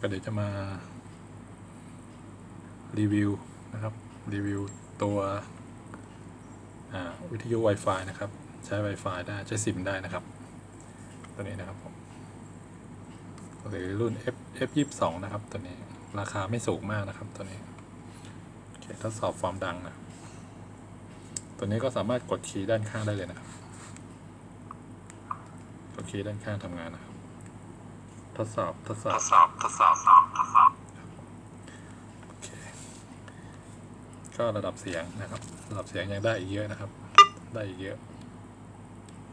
ก็เดี๋ยวจะมา รีวิวนะครับ รีวิวตัววิทยุ Wi-Fi นะครับ ใช้ Wi-Fi ได้ใช้ซิมได้นะครับ ตัวนี้นะครับผมหรือรุ่น F F 2 2นะครับ ตัวนี้ราคาไม่สูงมากนะครับ ตัวนี้โอเคทดสอบความดังนะตัวนี้ก็สามารถกดคีย์ด้านข้างได้เลยนะครับ กดคีย์ด้านข้างทำงานนะครับ ดสอบทดสอบทดสอบทดสอบทดสอบทดสอบโอเคก็ระดับเสียงนะครับ ระดับเสียงยังได้อีกเยอะนะครับ ได้อีกเยอะ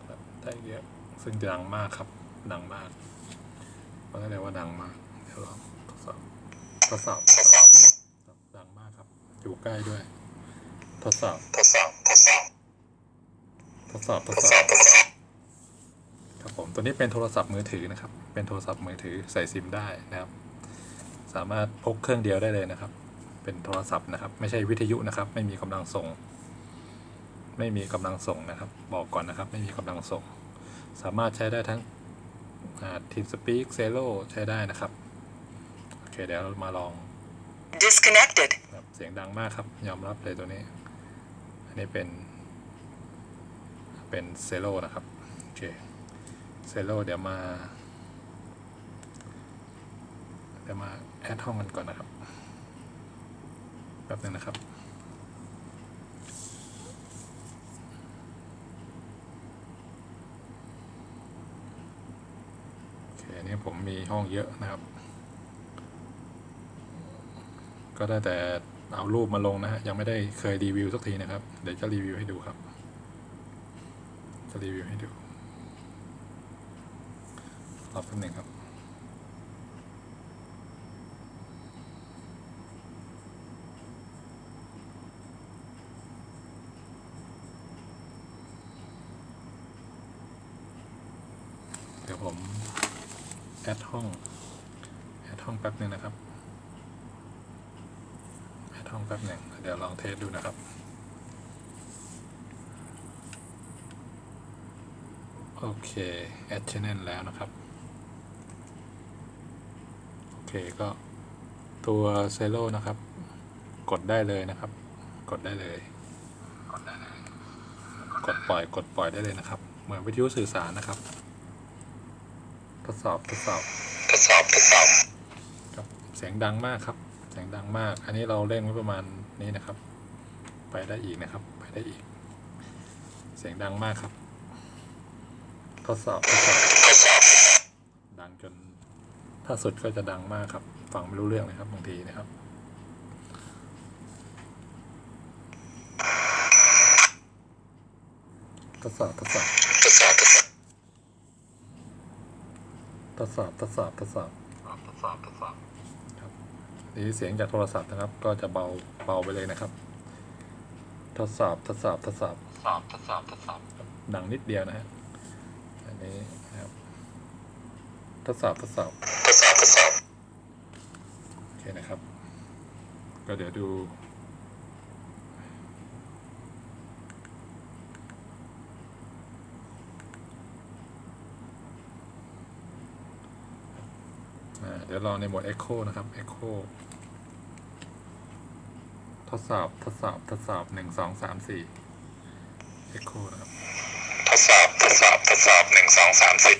ครับได้อีกเยอะซึ่งดังมากครับดังมากเพราะนั่นเลยว่าดังมากเดี๋ยวลองทดสอบทดสอบทดสอบครับดังมากครับ อยู่ใกล้ด้วย ทดสอบทดสอบทดสอบทดสอบททดดสสออบบทดสอบ ครับผมตัวนี้เป็นโทรศัพท์มือถือนะครับ เป็นโทรศัพท์มือถือใส่ซิมได้นะครับ สามารถพกเครื่องเดียวได้เลยนะครับ เป็นโทรศัพท์นะครับ ไม่ใช่วิทยุนะครับ ไม่มีกำลังส่ง ไม่มีกำลังส่งนะครับ บอกก่อนนะครับ ไม่มีกำลังส่ง สามารถใช้ได้ทั้งทีมสปีกเซโลใช้ได้นะครับ โอเค เดี๋ยวเรามาลอง Disconnected. ครับเสียงดังมากครับ ยอมรับเลยตัวนี้ อันนี้เป็น เป็นเซโลนะครับ โอเค เซโลเดี๋ยวมา เดี๋ยวมาแอดห้องกันก่อนนะครับแป๊บนึงนะครับโอเคนนี้ผมมีห้องเยอะนะครับ ก็ได้แต่เอารูปมาลงนะฮะยังไม่ได้เคยรีวิวสักทีนะครับ เดี๋ยวจะรีวิวให้ดูครับ จะรีวิวให้ดู รอแป๊บหนึ่งครับเดี๋ยวผม แอดห้อง แอดห้องแป๊บหนึ่งนะครับ แอดห้องแป๊บหนึ่งเดี๋ยวลองเทสดูนะครับโอเค แอดชแนลแล้วนะครับ เคก็ตัวเซโลนะครับ กดได้เลยนะครับกดได้เลยกดได้เลย กดปล่อยกดปล่อยได้เลยนะครับ เหมือนวิทยุสื่อสารนะครับ ทดสอบทดสอบทดสอบทดสอบครับเสียงดังมากครับ เสียงดังมาก อันนี้เราเล่นไว้ประมาณนี้นะครับ ไปได้อีกนะครับ ไปได้อีก เสียงดังมากครับ ทดสอบทดสอบทดสอบดังจน ถ้าสุดก็จะดังมากครับ ฟังไม่รู้เรื่องเลยครับบางทีนะครับทดสอบทดสอบทดสอบทดสอบทดสอบทดสอบทดสอบทดสอบทดสอบครับนี่เสียงจากโทรศัพท์นะครับ ก็จะเบาเบาไปเลยนะครับ ทดสอบทดสอบทดสอบทดสอบทดสอบทดสอบดังนิดเดียวนะฮะอันนี้นะครับ ทดสอบทดสอบทดสอบทดสอบโอเคนะครับ ก็เดี๋ยวดูอ่าเดี๋ยวรอในโหมด Echo นะครับ Echo ทดสอบ ทดสอบ ทดสอบหนึ่งสองสามสี่ Echo นะครับ ทดสอบ ทดสอบ ทดสอบหนึ่งสองสามสี่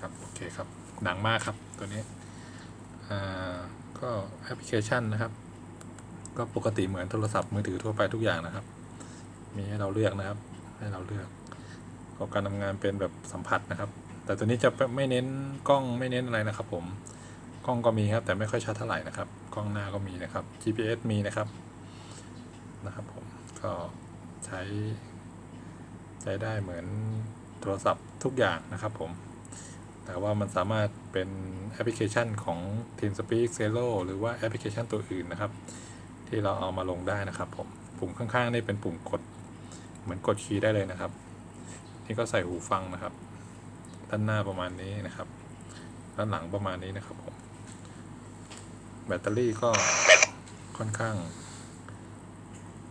ครับ โอเคครับ หนังมากครับตัวนี้อ่าก็แอปพลิเคชันนะครับ ก็ปกติเหมือนโทรศัพท์มือถือทั่วไปทุกอย่างนะครับ มีให้เราเลือกนะครับ ให้เราเลือกออกการทำงานเป็นแบบสัมผัสนะครับ แต่ตัวนี้จะไม่เน้นกล้องไม่เน้นอะไรนะครับ ผมกล้องก็มีครับ แต่ไม่ค่อยชัดเท่าไหร่นะครับ กล้องหน้าก็มีนะครับ GPS มีนะครับนะครับผมก็ใช้ใช้ได้เหมือนโทรศัพท์ทุกอย่างนะครับผม แต่ว่ามันสามารถเป็นแอปพลิเคชันของ TeamSpeak Zero หรือว่าแอปพลิเคชันตัวอื่นนะครับ ที่เราเอามาลงได้นะครับผมปุ่มข้างๆนี่เป็นปุ่มกด เหมือนกดคีย์ได้เลยนะครับ นี่ก็ใส่หูฟังนะครับ ด้านหน้าประมาณนี้นะครับ ด้านหลังประมาณนี้นะครับผมแบตเตอรี่ก็ค่อนข้าง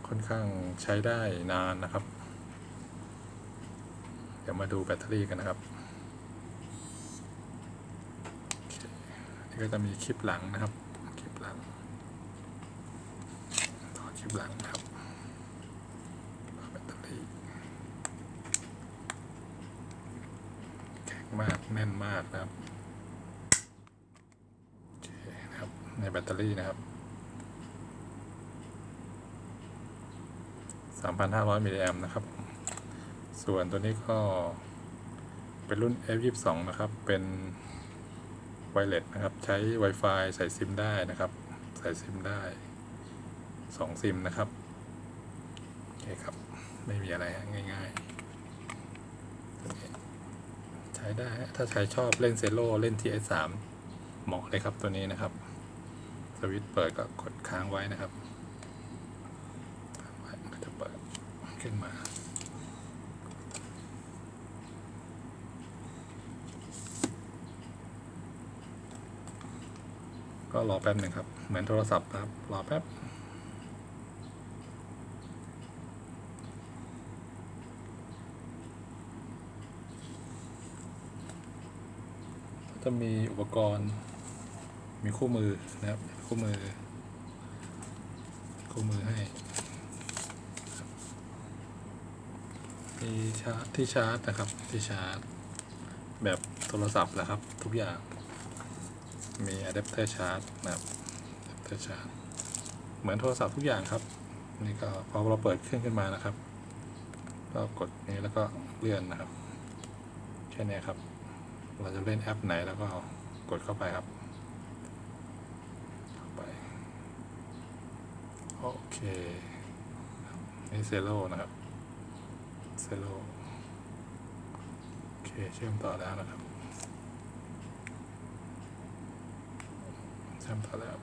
ค่อนข้างใช้ได้นานนะครับ เดี๋ยวมาดูแบตเตอรี่กันนะครับโอเค นี่ ก็จะมีคลิปหลังนะครับ คลิปหลัง ต่อคลิปหลังนะครับแบตเตอรี่แข็งมากแน่นมากนะครับโอเคนะครับ ในแบตเตอรี่นะครับ 3,500มิลลิแอมนะครับ ส่วนตัวนี้ก็เป็นรุ่น F22 นะครับ เป็น ไวเลสนะครับ ใช้ Wi-Fi ใส่ซิมได้นะครับ ใส่ซิมได้2ซิมนะครับ โอเคครับ ไม่มีอะไรฮะง่ายๆ ใช้ได้ ถ้าใครชอบเล่นเซโ o เล่น TS3 เหมาะเลยครับตัวนี้นะครับ สวิตช์เปิดก็กดค้างไว้นะครับ จะเปิดขึ้นมา ก็รอแป๊บหนึ่งครับ เหมือนโทรศัพท์นะครับ รอแป๊บ จะมีอุปกรณ์ มีคู่มือนะครับ คู่มือ คู่มือให้ มีชาร์จที่ชาร์จนะครับ ที่ชาร์จ แบบโทรศัพท์แหละครับ ทุกอย่าง มีอะแดปเตอร์ชาร์จนะครับอะแดปเตอร์ชาร์จเหมือนโทรศัพท์ทุกอย่างครับ นี่ก็พอเราเปิดเครื่องขึ้นมานะครับ ก็กดนี้แล้วก็เลื่อนนะครับ แค่นี้ครับ เราจะเล่นแอปไหนแล้วก็กดเข้าไปครับเข้าไปโอเคนี่เซโลนะครับเซโลโอเคเชื่อมต่อแล้วนะครับ เชื่อมต่อแล้ว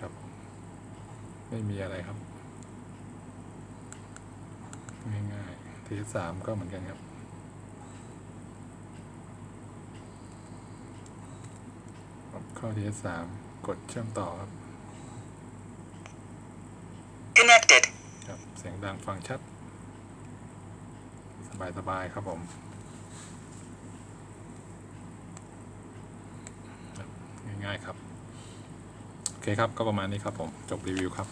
ครับผมไม่มีอะไรครับ ง่ายๆทีสามก็เหมือนกันครับเข้าทีสามกดเชื่อมต่อครับ Connected. ครับ เสียงดังฟังชัด สบาย ๆ ครับผมครับ ง่ายๆครับ โอเคครับก็ประมาณนี้ครับผม จบรีวิวครับ